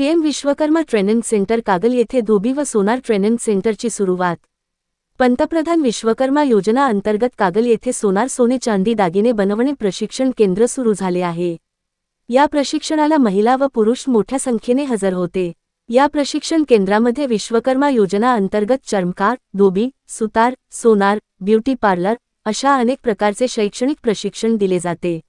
PM Vishwakarma training centre Kagal येथे धोबी व सोनार ट्रेनिंग सेंटरची सुरुवात. पंतप्रधान विश्वकर्मा योजना अंतर्गत कागल येथे सोनार सोने चांदी दागिने बनवणे प्रशिक्षण केंद्र सुरू झाले आहे. या प्रशिक्षणाला महिला व पुरुष मोठ्या संख्येने हजर होते. या प्रशिक्षण केंद्रामध्ये विश्वकर्मा योजना अंतर्गत चर्मकार धोबी सुतार सोनार ब्युटी पार्लर अशा अनेक प्रकारचे शैक्षणिक प्रशिक्षण दिले जाते.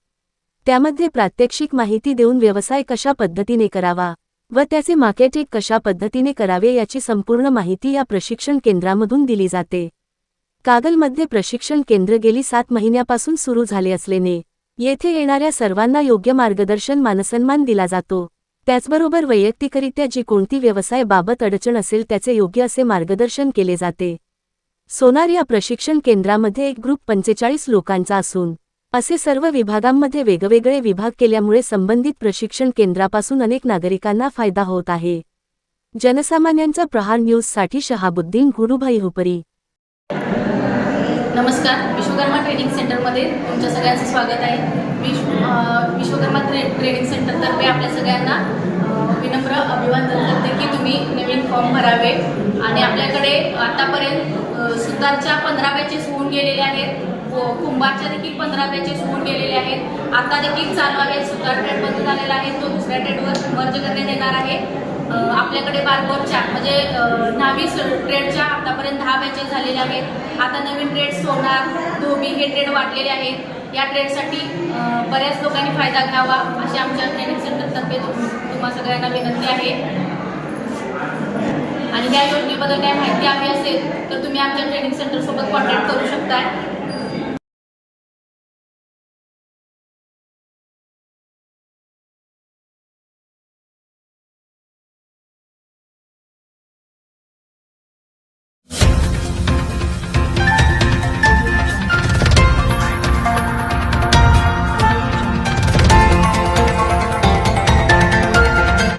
त्यामध्ये प्रात्यक्षिक माहिती देऊन व्यवसाय कशा पद्धतीने करावा? व त्याचे मार्केटिंग कशा पद्धतीने करावे याची संपूर्ण माहिती या प्रशिक्षण केंद्रामधून दिली जाते. कागलमध्ये प्रशिक्षण केंद्र गेली सात महिन्यापासून सुरू झाले असल्याने येथे येणाऱ्या सर्वांना योग्य मार्गदर्शन मानसन्मान दिला जातो. त्याचबरोबर वैयक्तिकरित्या जी कोणती व्यवसाय बाबत अडचण असेल त्याचे योग्य असे मार्गदर्शन केले जाते. सोनार या प्रशिक्षण केंद्रामध्ये एक ग्रुप पंचेचाळीस लोकांचा असून असे सर्व विभागांमध्ये वेगवेगळे विभाग केल्यामुळे संबंधित प्रशिक्षण केंद्रापासून अनेक नागरिकांना फायदा होत आहे. जनसामान्यांचा प्रहार न्यूजसाठी शहाबुद्दीन गुरुभाई हुपरी. नमस्कार विश्वकर्मा ट्रेनिंग सेंटरमध्ये तुमच्या सगळ्यांचं स्वागत आहे. विश्व विश्वकर्मा ट्रे ट्रेनिंग सेंटरतर्फे आपल्या सगळ्यांना विनम्र अभिवादन करते की तुम्ही नवीन फॉर्म भरावे. आणि आपल्याकडे आतापर्यंत अ, सुतारच्या पंधरा बॅचेस होऊन गेलेले आहेत. कुंभारच्या देखील पंधरा बॅचेस होऊन गेलेले आहेत. आता देखील चालू आहे. सुतार ट्रेड बंद झालेला आहे. तो दुसऱ्या ट्रेडवर मर्ज करण्यात येणार आहे. आपल्याकडे बारकोरच्या म्हणजे अ, ट्रेडच्या आतापर्यंत दहा बॅचेस झालेल्या आहेत. आता नवीन ट्रेड सोनार धोबी हे ट्रेड वाढलेले आहेत. या ट्रेडसाठी बऱ्याच लोकांनी फायदा घ्यावा अशी आमच्या ट्रेनिंग सेंटरतर्फे तुम्हा सगळ्यांना विनंती आहे. आणि या योजनेबद्दल काही माहिती हवी असेल तर तुम्ही आमच्या ट्रेनिंग सेंटरसोबत कॉन्टॅक्ट करू शकताय.